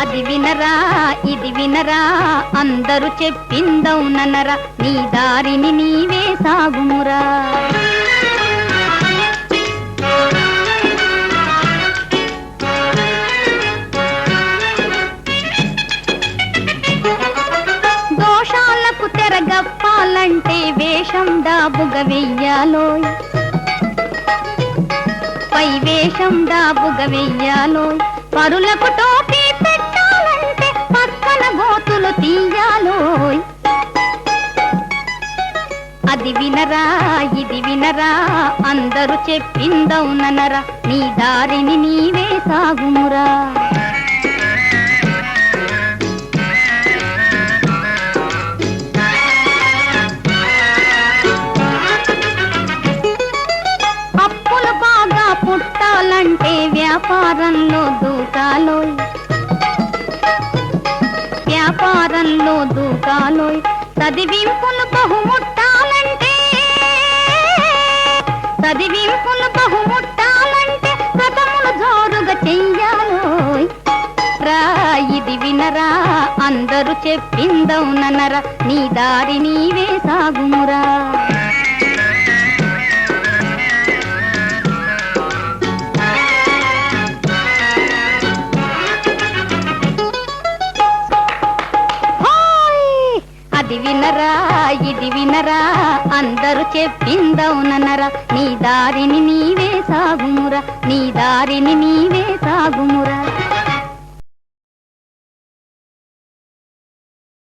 అది వినరా ఇది వినరా అందరూ చెప్పిందౌననరా నీ దారిని నీవే సాగుమురా. దోషాలకు తెరగప్పాలంటే వేషం దాబుగ వెయ్యాలోయ్. పై వేషం దాబుగ వెయ్యాలోయ్. పరులకు టోపీ అది వినరా ఇది వినరా అందరూ చెప్పిందవుననరా నీ దారిని నీవే సాగుమురా. అప్పులు బాగా పుట్టాలంటే వ్యాపారంలో దూకాలోయ్. వ్యాపారంలో దూకాలోయ్. చదివింపులు బహుముట్టాలంటే చదివింపులు బహుముట్టాలంటే వ్రతములు జోరుగా చెయ్యాలోయ్. రా ఇది వినరా అందరూ చెప్పిందవుననరా నీ దారి నీవేసా వినరా ఇది వినరా అందరూ చెప్పిందవుననరా నీ దారిని నీవే సాగుమురా నీ దారిని నీవే సాగుమురా.